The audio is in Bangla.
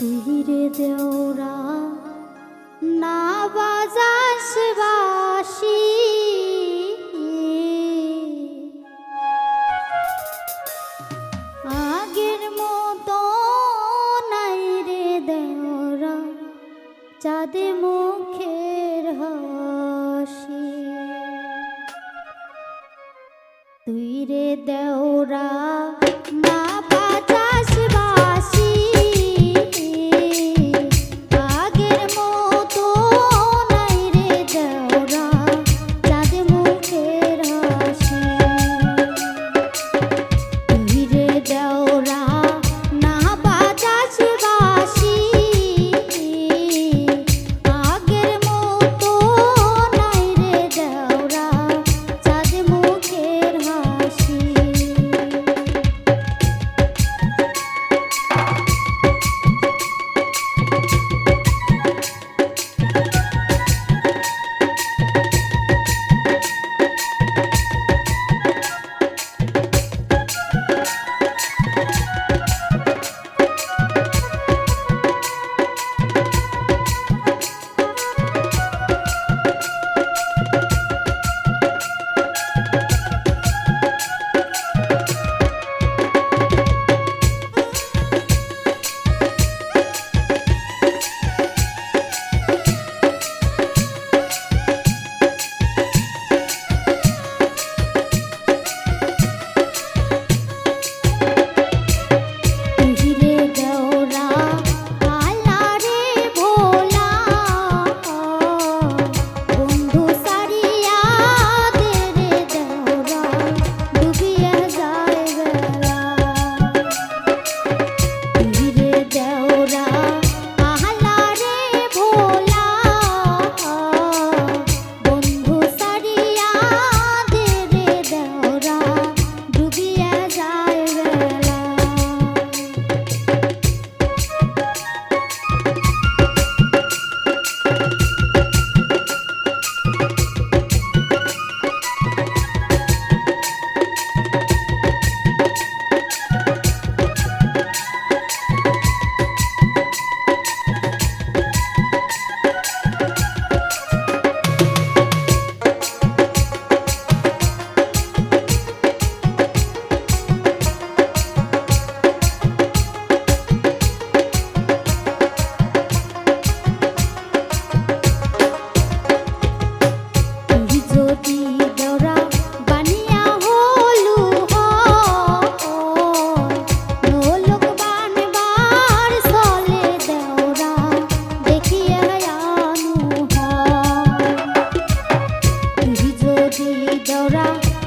তুই দেওরা না বাজাস বাসি। আগের মতো নাই রে দেওরা চাঁদে মুখের হাসি। তুই রে দেওরা đâu ra